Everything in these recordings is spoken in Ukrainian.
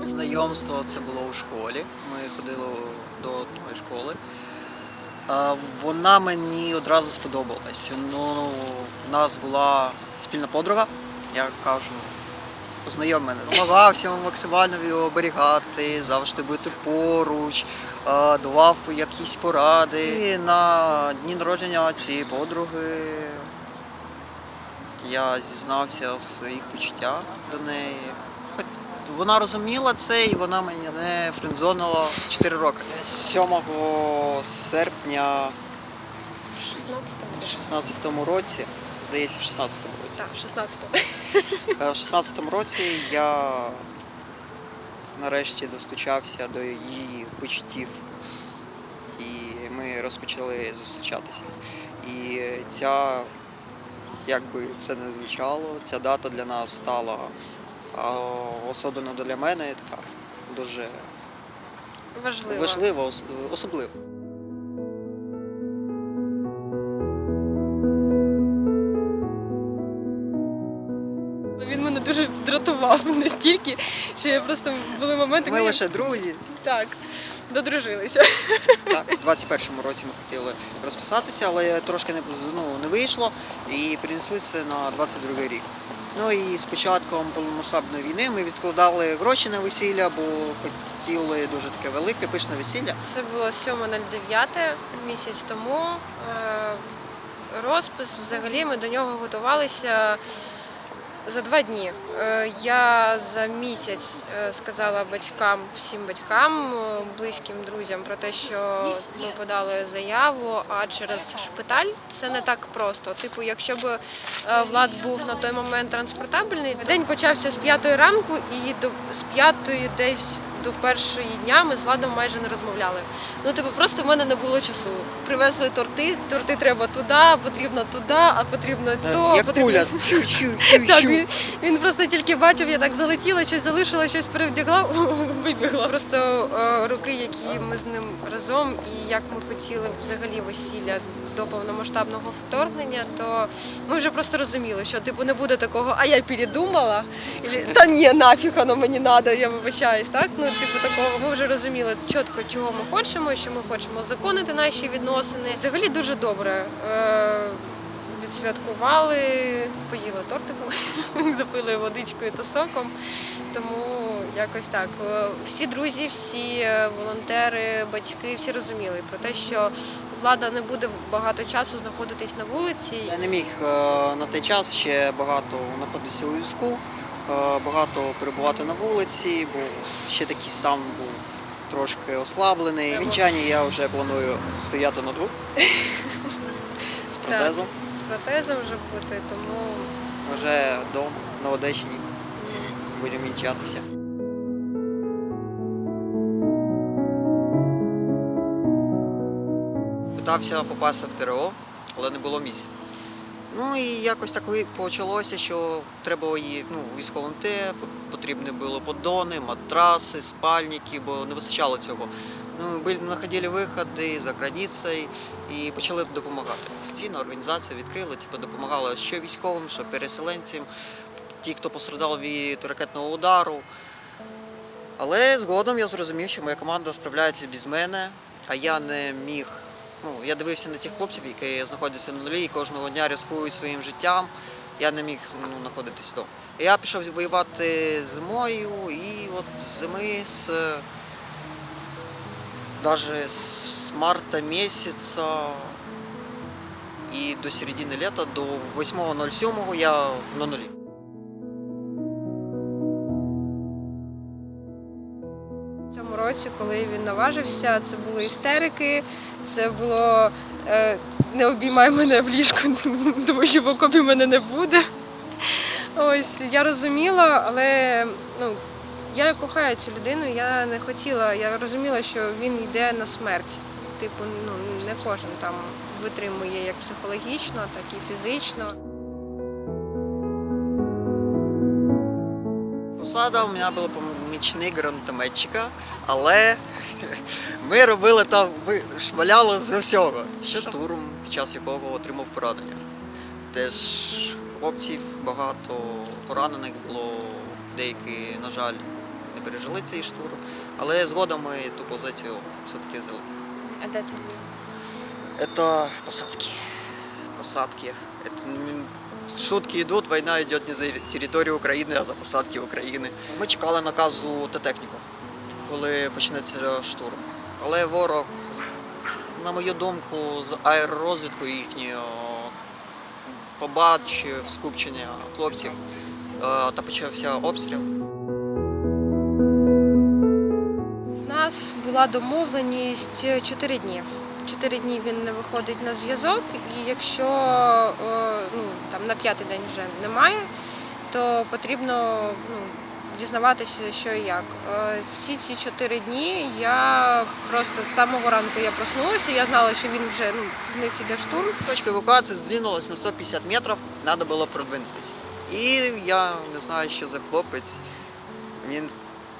Знайомство це було у школі. Ми ходили до одної школи. Вона мені одразу сподобалась. Ну, у нас була спільна подруга, я кажу, познайом мене. Намагався максимально оберігати, завжди бути поруч, давав якісь поради. І на дні народження цієї подруги я зізнався в своїх почуттях до неї. Вона розуміла це і вона мене френдзонила 4 роки. 7 серпня В 16-му. в 16-му році, здається, в 16-му році. Так, в 16-му. Е, В 16-му році я нарешті достучався до її почуттів. І ми розпочали зустрічатися. І ця, як би це не звучало, ця дата для нас стала, а особливо для мене, така дуже Важливо. важлива, ос- особлива. Він мене дуже дратував настільки, що я просто були моменти, Ми коли лише друзі. так, додружилися. Так, у 21-му році ми хотіли розписатися, але трошки не, ну, не вийшло і перенесли це на 22-й рік. Ну і з початком повномасштабної війни ми відкладали гроші на весілля, бо хотіли дуже таке велике, пишне весілля. Це було 7.09 місяць тому. Е, Розпис взагалі ми до нього готувалися за два дні. Е, Я за місяць е, сказала батькам, всім батькам, е, близьким друзям про те, що ми подали заяву, а через шпиталь це не так просто. Типу, якщо б Влад був на той момент транспортабельний, день почався з п'ятої ранку і до з п'ятої десь до першої дня ми з Владом майже не розмовляли. Ну, типу, просто в мене не було часу. Привезли торти, торти треба туди, потрібно туди, а потрібно то. Як потрібно... Так, він, він просто тільки бачив, я так залетіла, щось залишила, щось перевдягла, вибігла. Просто е, роки, які ми з ним разом, і як ми хотіли взагалі весілля до повномасштабного вторгнення, то ми вже просто розуміли, що типу не буде такого, а я передумала, та ні, нафіг воно мені треба, я вибачаюсь. Так? Ну, типу такого, ми вже розуміли чітко, чого ми хочемо, що ми хочемо законити наші відносини. Взагалі дуже добре. Е, відсвяткували, поїли тортиком, запили водичкою та соком. Тому якось так. Е, Всі друзі, всі е, волонтери, батьки, всі розуміли про те, що влада не буде багато часу знаходитись на вулиці. Я не міг е, на той час ще багато знаходитися у візку, е, багато перебувати на вулиці, бо ще такий стан був трошки ослаблений. В Вінчанні я вже планую стояти на двох з протезом. з протезом вже бути, тому Вже вдома на Одещині будемо вінчатися. Питався попасти в ТРО, але не було місця. Ну і якось так почалося, що треба її ну, військовим те, потрібні були поддони, матраси, спальники, бо не вистачало цього. Ну, були, знаходили виходи за границею і почали допомагати. Офіційна організація відкрила, типу, допомагала що військовим, що переселенцям, ті, хто постраждав від ракетного удару. Але згодом я зрозумів, що моя команда справляється без мене, а я не міг. Ну, я дивився на тих хлопців, які знаходяться на нулі і кожного дня ризикують своїм життям. Я не міг ну, знаходитись вдома. Я пішов воювати зимою, і от зими з даже з марта місяця і до середини літа, до 8.07 я на нулі. Році, коли він наважився, це були істерики, це було е, не обіймай мене в ліжку, тому що в окопі мене не буде. Ось я розуміла, але ну, я кохаю цю людину, я не хотіла, я розуміла, що він йде на смерть. Типу, ну не кожен там витримує як психологічно, так і фізично. Посада у мене була помічник гранатометчика, але ми робили там, шмаляли з всього. Що штурм, під час якого отримав поранення. Теж хлопців багато поранених було, деякі, на жаль, не пережили цей штурм. Але згодом ми ту позицію все-таки взяли. А де це? Это посадки. Посадки. М, шутки йдуть, війна йде не за територію України, а за посадки України. Ми чекали наказу Т-техніку, коли почнеться штурм. Але ворог, на мою думку, з аеророзвідкою їхньою побачив скупчення хлопців е, та почався обстріл. В нас була домовленість 4 дні. Чотири дні він не виходить на зв'язок, і якщо ну, там, на п'ятий день вже немає, то потрібно ну, дізнаватися, що і як. Е, Всі ці чотири дні я просто з самого ранку я проснулася, я знала, що він вже ну, в них іде штурм. Точка евакуації здвинулась на 150 метрів, треба було продвинутися. І я не знаю, що за хлопець. Він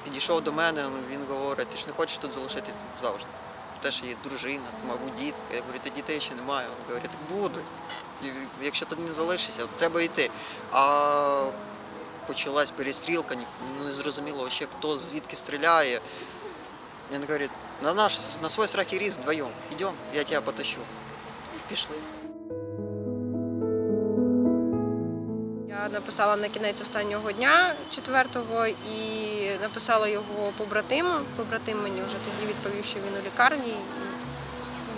підійшов до мене, він говорить, ти ж не хочеш тут залишитися завжди. Те, що є дружина, мабуть, дітки. Я говорю, ти дітей ще немає. Він говорить, будуть. Якщо ти не залишишся, треба йти. А почалась перестрілка, ні- не зрозуміло ще хто звідки стріляє. Він говорить, на наш на свій страх і різ вдвоєм. Йдемо, я тебе потащу. Пішли. Написала на кінець останнього дня четвертого і написала його побратиму. Побратим мені вже тоді відповів, що він у лікарні.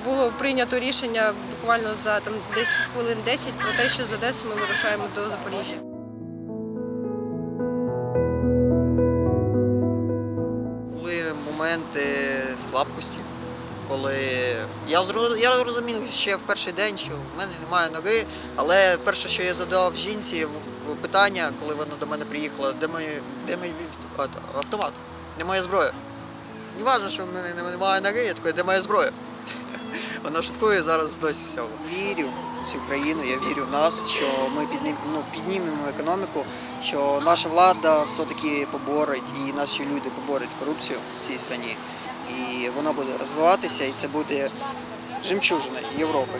Було прийнято рішення буквально за там десь хвилин 10 про те, що з Одеси ми вирушаємо до Запоріжжя. Були моменти слабкості, коли я, я розумів ще в перший день, що в мене немає ноги, але перше, що я задав жінці питання, коли вона до мене приїхала, де мій, де мій авто- автомат, де моя зброя. Не важливо, що в мене немає ноги, я такий, де моя зброя? Вона шуткує зараз досі цього. Вірю в цю країну, я вірю в нас, що ми піднім, ну, піднімемо економіку, що наша влада все-таки поборить і наші люди поборють корупцію в цій країні. І вона буде розвиватися, і це буде жемчужина Європи.